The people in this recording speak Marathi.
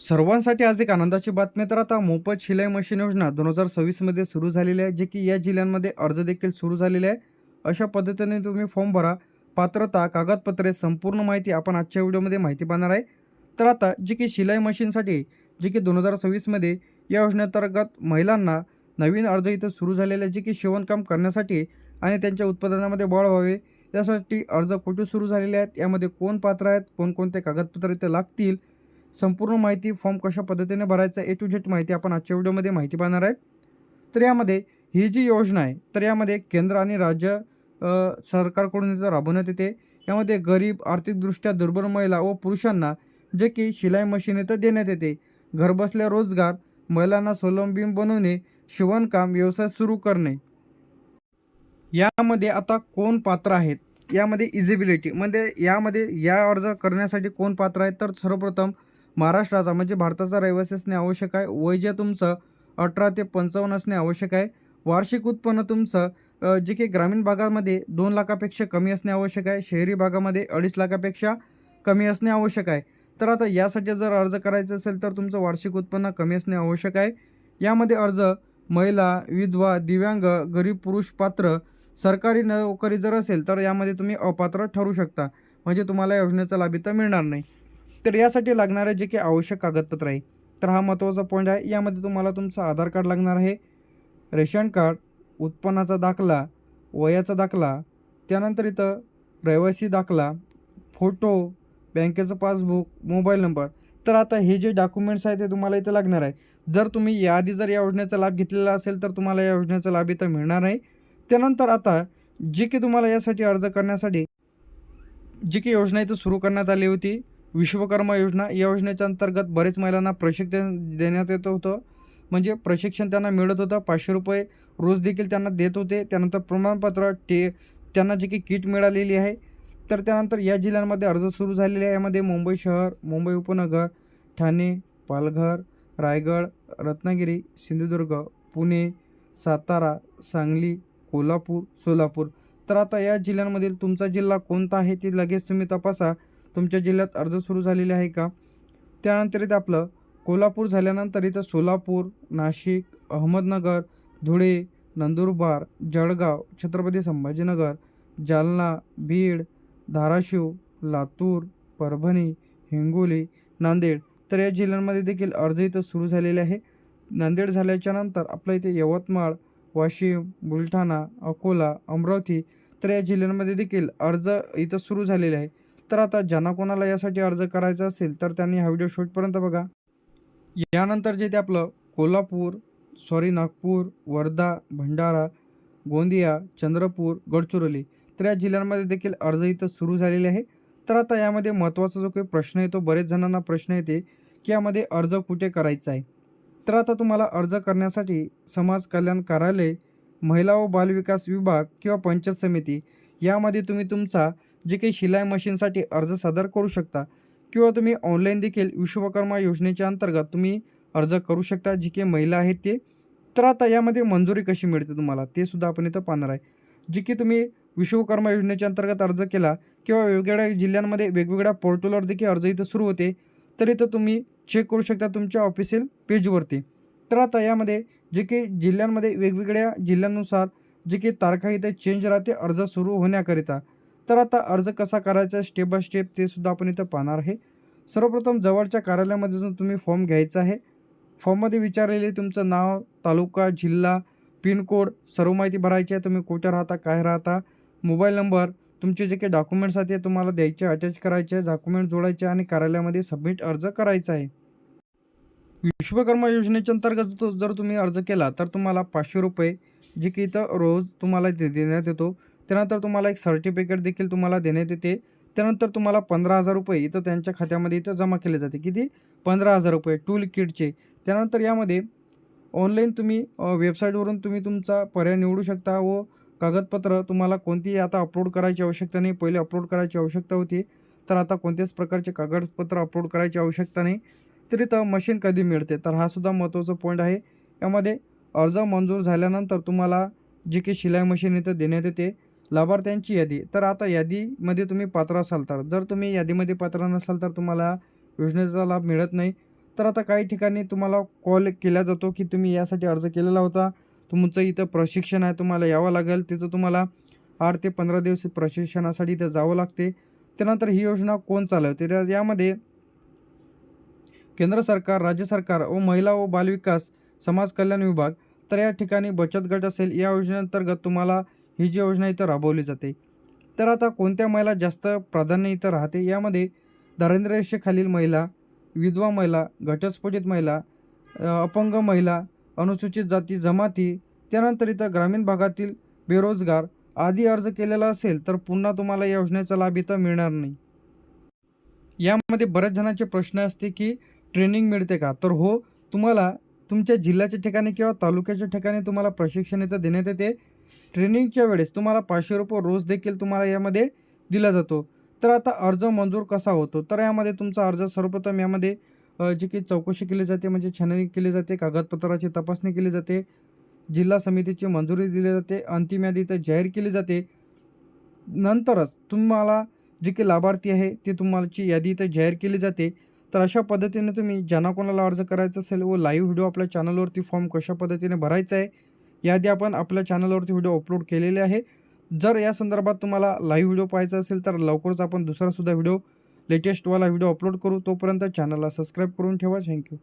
सर्वांसाठी आज एक आनंदाची बातमी तर आता मोफत शिलाई मशीन योजना दोन हजार सव्वीसमध्ये सुरू झालेली आहे जे की या जिल्ह्यांमध्ये अर्ज देखील सुरू झालेले आहे. अशा पद्धतीने तुम्ही फॉर्म भरा पात्रता कागदपत्रे संपूर्ण माहिती आपण आजच्या व्हिडिओमध्ये माहिती पाहणार आहे. तर आता जे की शिलाई मशीनसाठी जे की दोन हजार सव्वीसमध्ये या योजनेअंतर्गत महिलांना नवीन अर्ज इथं सुरू झालेले आहे जे की शिवणकाम करण्यासाठी आणि त्यांच्या उत्पादनामध्ये बळ व्हावे यासाठी अर्ज कुठे सुरू झालेले आहेत यामध्ये कोण पात्र आहेत कोणकोणते कागदपत्र इथे लागतील संपूर्ण माहिती फॉर्म कशा पद्धतीने भरायचा ए टू झेड माहिती आपण आजच्या व्हिडिओमध्ये माहिती पाहणार आहे. तर यामध्ये ही जी योजना आहे तर यामध्ये केंद्र आणि राज्य सरकारकडून इथं राबवण्यात येते. यामध्ये गरीब आर्थिकदृष्ट्या दुर्बल महिला व पुरुषांना जे की शिलाई मशीन इथं देण्यात येते. घरबसल्या रोजगार महिलांना स्वावलंबी बनवणे शिवणकाम व्यवसाय सुरू करणे. यामध्ये आता कोण पात्र आहेत? यामध्ये इजिबिलिटी म्हणजे यामध्ये या अर्ज करण्यासाठी कोण पात्र आहेत तर सर्वप्रथम महाराष्ट्राचा म्हणजे भारताचा रहिवासी असणे आवश्यक आहे. वय जे तुमचं अठरा ते पंचावन्न असणे आवश्यक आहे. वार्षिक उत्पन्न तुमचं जे की ग्रामीण भागामध्ये दोन लाखापेक्षा कमी असणे आवश्यक आहे. शहरी भागामध्ये अडीच लाखापेक्षा कमी असणे आवश्यक आहे. तर आता यासाठी जर अर्ज करायचा असेल तर तुमचं वार्षिक उत्पन्न कमी असणे आवश्यक आहे. यामध्ये अर्ज महिला विधवा दिव्यांग गरीब पुरुष पात्र सरकारी नोकरी जर असेल तर यामध्ये तुम्ही अपात्र ठरू शकता. म्हणजे तुम्हाला योजनेचा लाभ इथं मिळणार नाही. तर यासाठी लागणारे जे काही आवश्यक कागदपत्र आहे तर हा महत्त्वाचा पॉईंट आहे. यामध्ये तुम्हाला तुमचं आधार कार्ड लागणार आहे रेशन कार्ड उत्पन्नाचा दाखला वयाचा दाखला त्यानंतर इथं रहिवासी दाखला फोटो बँकेचं पासबुक मोबाईल नंबर तर आता हे जे डॉक्युमेंट्स आहेत ते तुम्हाला इथं लागणार आहे. जर तुम्ही याआधी जर या योजनेचा लाभ घेतलेला असेल तर तुम्हाला या योजनेचा लाभ इथं मिळणार नाही त्यानंतर आता जी की तुम्हाला यासाठी अर्ज करण्यासाठी जी की योजना इथं सुरू करण्यात आली होती विश्वकर्मा योजना या योजनेच्या अंतर्गत बरेच महिलांना प्रशिक्षण देण्यात येत होतं. म्हणजे प्रशिक्षण त्यांना मिळत होतं. पाचशे रुपये रोज देखील त्यांना देत होते. त्यानंतर प्रमाणपत्र ते त्यांना जी की किट मिळालेली आहे तर त्यानंतर या जिल्ह्यांमध्ये अर्ज सुरू झालेले आहे. यामध्ये मुंबई शहर मुंबई उपनगर ठाणे पालघर रायगड रत्नागिरी सिंधुदुर्ग पुणे सातारा सांगली कोल्हापूर सोलापूर. तर आता या जिल्ह्यांमधील तुमचा जिल्हा कोणता आहे ते लगेच तुम्ही तपासा. तुमच्या जिल्ह्यात अर्ज सुरू झालेले आहे का? त्यानंतर इथं आपलं कोल्हापूर झाल्यानंतर इथं सोलापूर नाशिक अहमदनगर धुळे नंदुरबार जळगाव छत्रपती संभाजीनगर जालना बीड धाराशिव लातूर परभणी हिंगोली नांदेड. तर या जिल्ह्यांमध्ये देखील अर्ज इथं सुरू झालेले आहे. नांदेड झाल्याच्यानंतर आपलं इथे यवतमाळ वाशिम बुलढाणा अकोला अमरावती तर या जिल्ह्यांमध्ये देखील अर्ज इथं सुरू झालेले आहे. तर आता ज्यांना कोणाला यासाठी अर्ज करायचा असेल तर त्यांनी हा व्हिडिओ शेवटपर्यंत बघा. यानंतर जे ते आपलं कोल्हापूर सॉरी नागपूर वर्धा भंडारा गोंदिया चंद्रपूर गडचिरोली तर या जिल्ह्यांमध्ये देखील अर्ज इथं सुरू झालेले आहे. तर आता यामध्ये महत्त्वाचा जो काही प्रश्न येतो बरेच जणांना प्रश्न येते की यामध्ये अर्ज कुठे करायचा आहे. तर आता तुम्हाला अर्ज करण्यासाठी समाज कल्याण कार्यालय महिला व बालविकास विभाग किंवा पंचायत समिती यामध्ये तुम्ही तुमचा जे काही शिलाई मशीनसाठी अर्ज सादर करू शकता किंवा तुम्ही ऑनलाईन देखील विश्वकर्मा योजनेच्या अंतर्गत तुम्ही अर्ज करू शकता. जी काही महिला आहेत ते. तर आता यामध्ये मंजुरी कशी मिळते तुम्हाला? ते सुद्धा आपण इथं पाहणार आहे. जी की तुम्ही विश्वकर्मा योजनेच्या अंतर्गत अर्ज केला किंवा वेगवेगळ्या जिल्ह्यांमध्ये वेगवेगळ्या पोर्टलवर देखील अर्ज इथं सुरू होते. तर इथं तुम्ही चेक करू शकता तुमच्या ऑफिशियल पेजवरती तर आता यामध्ये जे काही जिल्ह्यांमध्ये वेगवेगळ्या जिल्ह्यांनुसार जे काही तारखा इथे चेंज राहते अर्ज सुरू होण्याकरिता. तर आता अर्ज कसा करायचा स्टेप बाय स्टेप ते सुद्धा आपण इथं पाहणार आहे. सर्वप्रथम जवळच्या कार्यालयामध्ये जाऊन तुम्ही फॉर्म घ्यायचा आहे. फॉर्ममध्ये विचारलेले तुमचं नाव तालुका जिल्हा पिनकोड सर्व माहिती भरायची आहे. तुम्ही कुठे राहता काय राहता मोबाईल नंबर तुमचे जे काही डॉक्युमेंट्स आहेत ते तुम्हाला द्यायचे अटॅच करायचे डॉक्युमेंट जोडायचे आणि कार्यालयामध्ये सबमिट अर्ज करायचा आहे. विश्वकर्मा योजनेच्या अंतर्गत जर तुम्ही अर्ज केला तर तुम्हाला पाचशे रुपये जे की इथं रोज तुम्हाला दे देण्यात येतो. त्यानंतर तुम्हाला एक सर्टिफिकेट देखील तुम्हाला देण्यात येते. त्यानंतर तुम्हाला पंधरा हजार रुपये इथं त्यांच्या खात्यामध्ये इथं जमा केले जाते. किती? पंधरा हजार रुपये. टूल किटचे त्यानंतर यामध्ये ऑनलाईन तुम्ही वेबसाईटवरून तुम्ही तुमचा पर्याय निवडू शकता व कागदपत्र तुम्हाला कोणतीही आता अपलोड करायची आवश्यकता नाही. पहिले अपलोड करायची आवश्यकता होती. तर आता कोणत्याच प्रकारचे कागदपत्र अपलोड करायची आवश्यकता नाही. तर इथं मशीन कधी मिळते? तर हा सुद्धा महत्त्वाचा पॉईंट आहे. यामध्ये अर्ज मंजूर झाल्यानंतर तुम्हाला जी काही शिलाई मशीन इथं देण्यात येते. लाभार्थ्यांची यादी. तर आता यादीमध्ये तुम्ही पात्र असाल तर. जर तुम्ही यादीमध्ये पात्र नसाल तर तुम्हाला योजनेचा लाभ मिळत नाही. तर आता काही ठिकाणी तुम्हाला कॉल केला जातो की तुम्ही यासाठी अर्ज केलेला होता. तुमचं इथं प्रशिक्षण आहे तुम्हाला यावं लागेल. तिथं तुम्हाला आठ ते पंधरा दिवस प्रशिक्षणासाठी इथं जावं लागते. त्यानंतर ही योजना कोण चालवते? तर यामध्ये केंद्र सरकार राज्य सरकार व महिला व बालविकास समाज कल्याण विभाग तर या ठिकाणी बचत गट असेल. या योजनेअंतर्गत तुम्हाला ही जी योजना इथं राबवली जाते. तर आता कोणत्या महिला जास्त प्राधान्य इथं राहते? यामध्ये दारिद्र्य रेषेखालील महिला विधवा महिला घटस्फोटित महिला अपंग महिला अनुसूचित जाती जमाती त्यानंतर इथं ग्रामीण भागातील बेरोजगार आदी अर्ज केलेला असेल तर पुन्हा तुम्हाला या योजनेचा लाभ इथं मिळणार नाही. यामध्ये बऱ्याच जणांचे प्रश्न असते की ट्रेनिंग मिळते का? तर हो तुम्हाला तुमच्या जिल्ह्याच्या ठिकाणी किंवा तालुक्याच्या ठिकाणी तुम्हाला प्रशिक्षण इथं देण्यात येते. ट्रेनिंगच्या वेळेस तुम्हाला पाचशे रुपये रोज देखील तुम्हाला यामध्ये दिला जातो. तर आता अर्ज मंजूर कसा होतो? तर यामध्ये तुमचा अर्ज सर्वप्रथम यामध्ये जी काही चौकशी केली जाते म्हणजे छाननी केली जाते कागदपत्राची तपासणी केली जाते जिल्हा समितीची मंजुरी दिली जाते अंतिम यादी इथं जाहीर केली जाते. नंतरच तुम्हाला जे काही लाभार्थी आहे ते तुम्हालाची यादी इथं जाहीर केली जाते. तर अशा पद्धतीने तुम्ही ज्यांना कोणाला अर्ज करायचा असेल व लाईव्ह व्हिडिओ आपल्या चॅनलवरती फॉर्म कशा पद्धतीने भरायचा आहे यादी आपण आपल्या चॅनलवरती व्हिडिओ अपलोड केलेले आहे. जर या संदर्भात तुम्हाला लाईव्ह व्हिडिओ पाहायचा असेल तर लवकरच आपण दुसरासुद्धा व्हिडिओ लेटेस्टवाला व्हिडिओ अपलोड करू. तोपर्यंत चॅनलला सबस्क्राईब करून ठेवा. थँक्यू